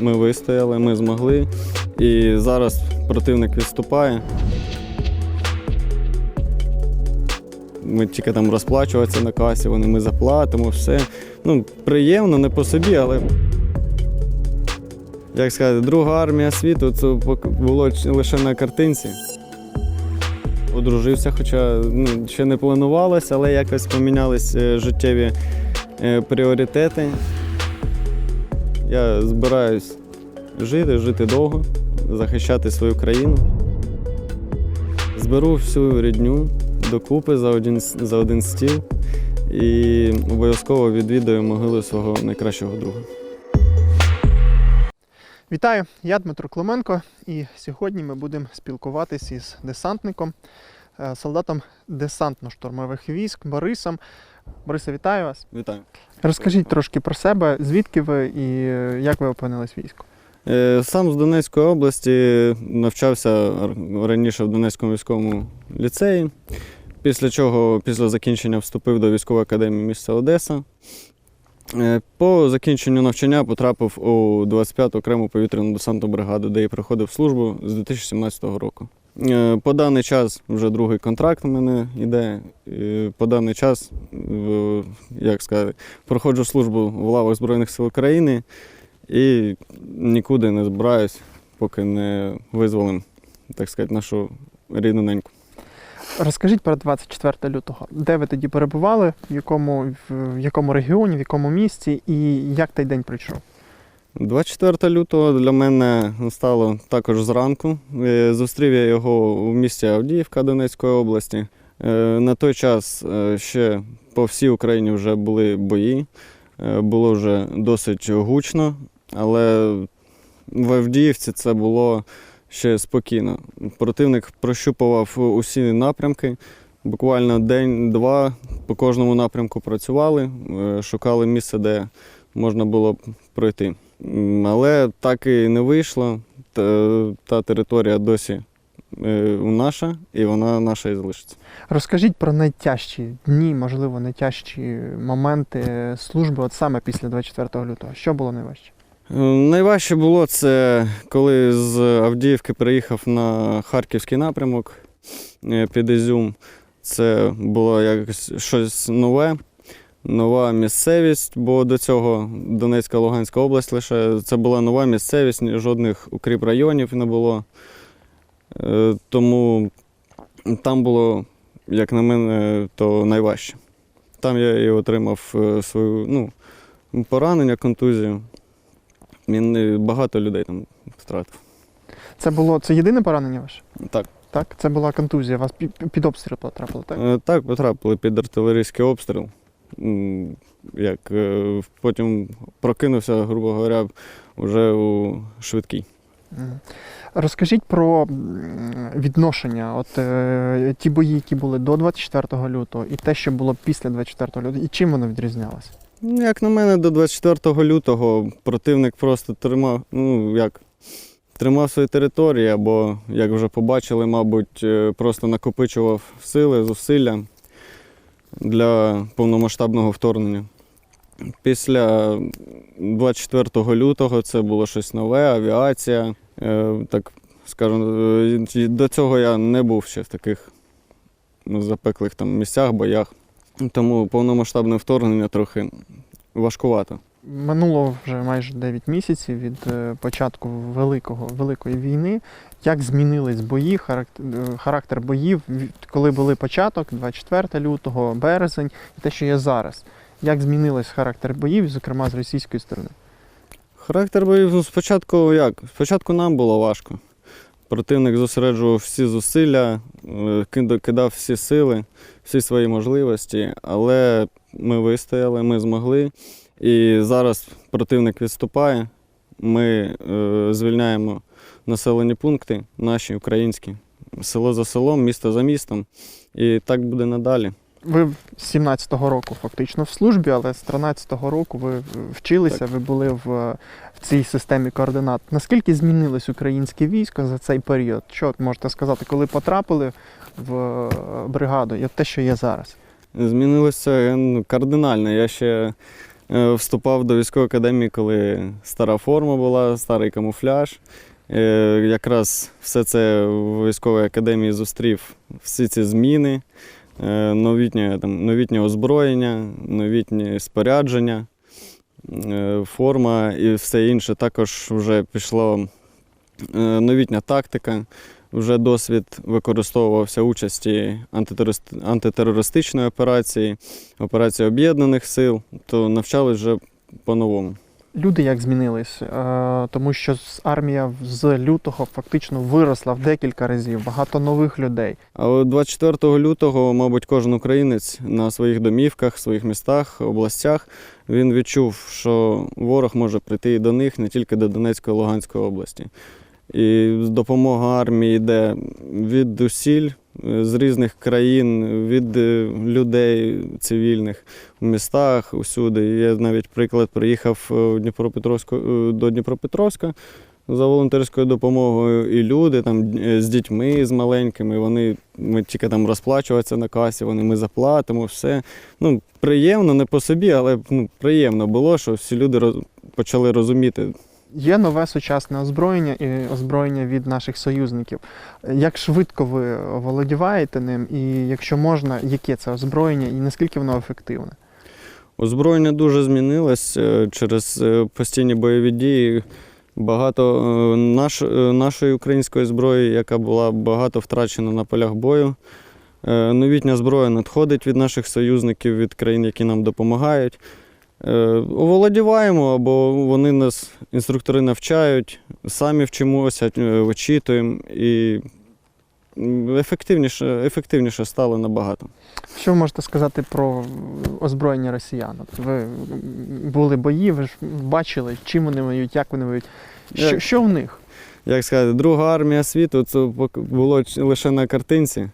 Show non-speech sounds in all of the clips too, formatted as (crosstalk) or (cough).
ми вистояли, ми змогли. І зараз противник відступає. Ми тільки там розплачуватися на касі, вони ми заплатимо, все. Ну, приємно, не по собі, але. Як сказати, друга армія світу це було лише на картинці. Одружився, хоча ну, ще не планувалося, але якось помінялись е, життєві е, пріоритети. Я збираюсь жити, жити довго, захищати свою країну. Зберу всю рідню докупи за один, за один стіл і обов'язково відвідаю могилу свого найкращого друга. Вітаю, я Дмитро Клименко, і сьогодні ми будемо спілкуватися із десантником, е, солдатом десантно-штурмових військ Борисом. Борисе, вітаю вас. Вітаю. Розкажіть трошки про себе, звідки ви і е, як ви опинились в війську. Е, Сам з Донецької області навчався раніше в Донецькому військовому ліцеї. Після чого, після закінчення, вступив до військової академії міста Одеса. Е, По закінченню навчання потрапив у 25-ту окрему повітряну десантну бригаду, де і проходив службу з 2017 року. По даний час вже другий контракт у мене йде. По даний час, як сказати, проходжу службу в лавах Збройних сил України і нікуди не збираюсь, поки не визволим, так сказати, нашу рідну неньку. Розкажіть про 24 лютого. Де ви тоді перебували, в якому, в якому регіоні, в якому місті і як той день пройшов? 24 лютого для мене стало також зранку. Е, Зустрів я його у місті Авдіївка Донецької області. Е, На той час е, ще по всій Україні вже були бої, Е, було вже досить гучно, але в Авдіївці це було ще спокійно. Противник прощупував усі напрямки. Буквально день-два по кожному напрямку працювали, шукали місце, де можна було пройти. Але так і не вийшло. Та, територія досі наша, і вона наша і залишиться. Розкажіть про найтяжчі дні, можливо, найтяжчі моменти служби, от саме після 24 лютого. Що було найважче? Е, Найважче було це, коли з Авдіївки приїхав на харківський напрямок е, під Ізюм. Це було якось щось нове, нова місцевість, бо до цього Донецька Луганська область лише це була нова місцевість, жодних укріп районів не було. Е, Тому там було, як на мене, то найважче. Там я і отримав е, свою ну, поранення, контузію. Він е, багато людей там втратив. Це було це єдине поранення ваше? Так, Так, це була контузія. Вас під, обстріл потрапило, так? так потрапили під артилерійський обстріл. Як потім прокинувся, грубо говоря, вже у швидкій. Розкажіть про відношення, от е, ті бої, які були до 24 лютого, і те, що було після 24 лютого, і чим воно відрізнялося? Ну, Як на мене, до 24 лютого противник просто тримав, ну як, тримав свої території, або, як вже побачили, мабуть, е, просто накопичував сили, зусилля для повномасштабного вторгнення. Після 24 лютого це було щось нове, авіація. Е, Так скажемо, е, до цього я не був ще в таких ну, запеклих там місцях, боях. Тому повномасштабне вторгнення трохи важкувато. Минуло вже майже 9 місяців від е, початку великого, великої війни. Як змінились бої, характер, боїв, коли були початок, 24 лютого, березень, і те, що є зараз? Як змінилось характер боїв, зокрема з російської сторони? Характер боїв спочатку як? Спочатку нам було важко. Противник зосереджував всі зусилля, е, кидав всі сили, всі свої можливості, але ми вистояли, ми змогли. І зараз противник відступає. Ми е, звільняємо населені пункти, наші українські, село за селом, місто за містом. І так буде надалі. Ви з 17-го року фактично в службі, але з 13-го року ви вчилися, ви були в, в цій системі координат. Наскільки змінилось українське військо за цей період? Що можете сказати, коли потрапили в е, бригаду і те, що є зараз? Змінилося ну, кардинально. Я ще е, вступав до військової академії, коли стара форма була, старий камуфляж. Е, Якраз все це в військовій академії зустрів всі ці зміни, е, новітнє, там, новітнє озброєння, новітнє спорядження, е, форма і все інше. Також вже пішло е, новітня тактика. Вже досвід використовувався участі антитерорист- антитерористичної операції, операції об'єднаних сил, то навчались вже по-новому. Люди як змінились, Е, тому що армія з лютого фактично виросла в декілька разів, багато нових людей. А 24 лютого, мабуть, кожен українець на своїх домівках, своїх містах, областях він відчув, що ворог може прийти і до них не тільки до Донецької та Луганської області. І допомога армії йде від усіль е, з різних країн, від е, людей цивільних в містах усюди. Є навіть приклад, приїхав е, Дніпропетровську, до Дніпропетровська за волонтерською допомогою, і люди там з дітьми, з маленькими, вони ми тільки там розплачуватися на касі, вони ми заплатимо, все. Ну, приємно, не по собі, але ну, приємно було, що всі люди роз, почали розуміти. Є нове сучасне озброєння і озброєння від наших союзників. Як швидко ви володіваєте ним, і якщо можна, яке це озброєння і наскільки воно ефективне? Озброєння дуже змінилось е, через е, постійні бойові дії. Багато е, наш, нашої української зброї, яка була багато втрачена на полях бою. Новітня зброя надходить від наших союзників, від країн, які нам допомагають. Е, Оволодіваємо, або вони нас, інструктори, навчають, самі вчимося, е, вичитуємо і ефективніше, ефективніше стало набагато. Що ви можете сказати про озброєння росіян? Ви були бої, ви ж бачили, чим вони воюють, як вони воюють. Що, Як- що в них? як сказати, друга армія світу це було лише на картинці.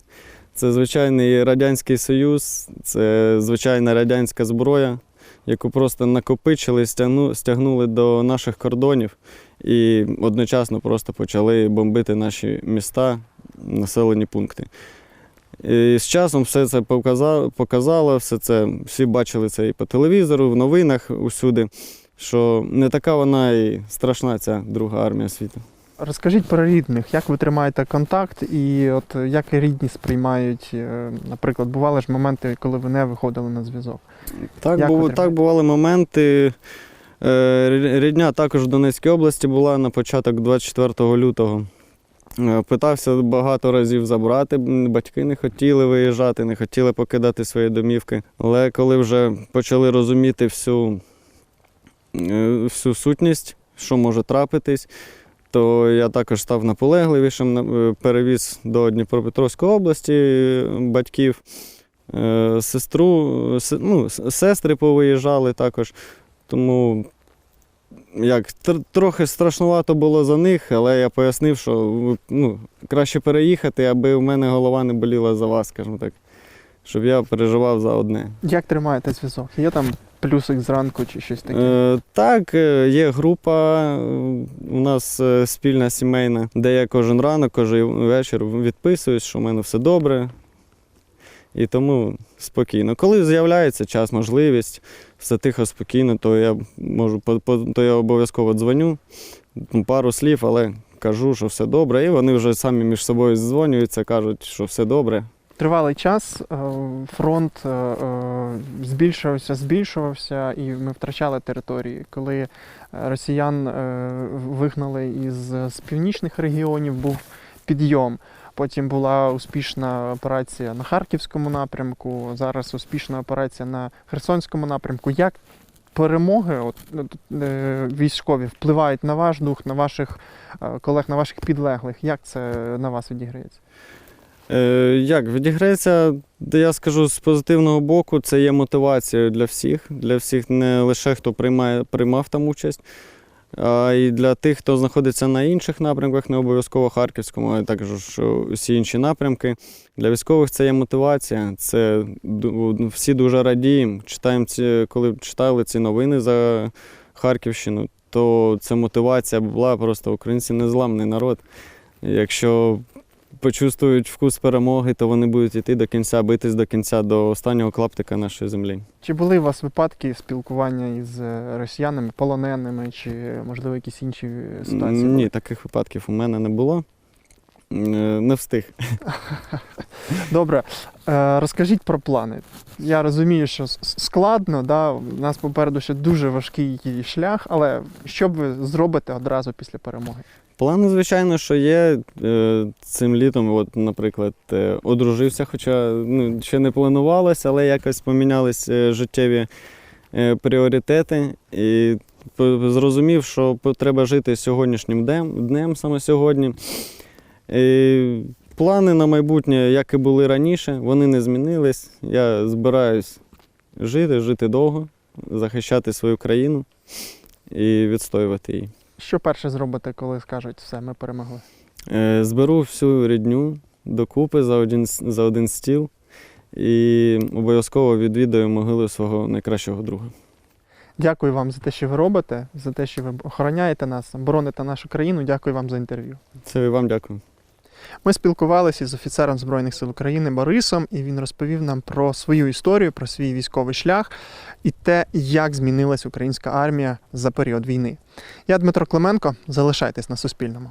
Це звичайний Радянський Союз, це звичайна радянська зброя, яку просто накопичили, стягну- стягнули до наших кордонів і одночасно просто почали бомбити наші міста, населені пункти. І з часом все це показало, показало, все це всі бачили це і по телевізору, в новинах усюди, що не така вона і страшна ця друга армія світу. Розкажіть про рідних, як ви тримаєте контакт, і от як рідні сприймають, е, наприклад, бували ж моменти, коли ви не виходили на зв'язок. Так, Як бу- так бували моменти. Е, Рідня також в Донецькій області була на початок 24 лютого. Е, Питався багато разів забрати, батьки не хотіли виїжджати, не хотіли покидати свої домівки. Але коли вже почали розуміти всю, всю сутність, що може трапитись, то я також став наполегливішим, е, перевіз до Дніпропетровської області е, батьків. Е, Сестру, ну, сестри повиїжджали також. Тому як, трохи страшнувато було за них, але я пояснив, що ну, краще переїхати, аби в мене голова не боліла за вас, скажімо так. Щоб я переживав за одне. Як тримаєте зв'язок? Є там плюсик зранку чи щось таке? Е, так, е, є група у нас е, спільна сімейна, де я кожен ранок, кожен вечір відписуюсь, що в мене все добре. І тому спокійно. Коли з'являється час, можливість, все тихо, спокійно, то я можу то я обов'язково дзвоню, пару слів, але кажу, що все добре. І вони вже самі між собою дзвонюються, кажуть, що все добре. Тривалий час е, фронт е, е, збільшувався, збільшувався, і ми втрачали території. Коли росіян вигнали із з північних регіонів, був підйом. Потім була успішна операція на Харківському напрямку. Зараз успішна операція на Херсонському напрямку. Як перемоги от, військові впливають на ваш дух, на ваших колег, на ваших підлеглих? Як це на вас відіграється? Е, як відіграється, я скажу з позитивного боку, це є мотивацією для всіх, для всіх не лише хто приймає, приймав там участь, а й для тих, хто знаходиться на інших напрямках, не обов'язково Харківському, а також усі інші напрямки. Для військових це є мотивація. Це всі дуже радіємо. Читаємо ці, коли читали ці новини за Харківщину, то це мотивація була просто українці незламний народ. Якщо почувствують вкус перемоги, то вони будуть йти до кінця, битись до кінця, до останнього клаптика нашої землі. Чи були у вас випадки спілкування із е, росіянами, полоненими, чи можливо якісь інші е, ситуації? Ні, таких випадків у мене не було. Е, Не встиг. (laughs) Добре, е, розкажіть про плани. Я розумію, що складно, да? у нас попереду ще дуже важкий шлях, але що б ви зробите одразу після перемоги? Плани, звичайно, що є. Е, Цим літом, от, наприклад, одружився, хоча ну, ще не планувалось, але якось помінялись життєві пріоритети. І зрозумів, що по- треба жити сьогоднішнім днем, днем саме сьогодні. Плани на майбутнє, як і були раніше, вони не змінились. Я збираюсь жити, жити довго, захищати свою країну і відстоювати її. Що перше зробите, коли скажуть все, ми перемогли? Е, Зберу всю рідню докупи за один, за один стіл і обов'язково відвідаю могилу свого найкращого друга. Дякую вам за те, що ви робите, за те, що ви охороняєте нас, бороните нашу країну. Дякую вам за інтерв'ю. Це і вам дякую. Ми спілкувалися з офіцером Збройних сил України Борисом, і він розповів нам про свою історію, про свій військовий шлях і те, як змінилась українська армія за період війни. Я Дмитро Клименко. Залишайтесь на Суспільному.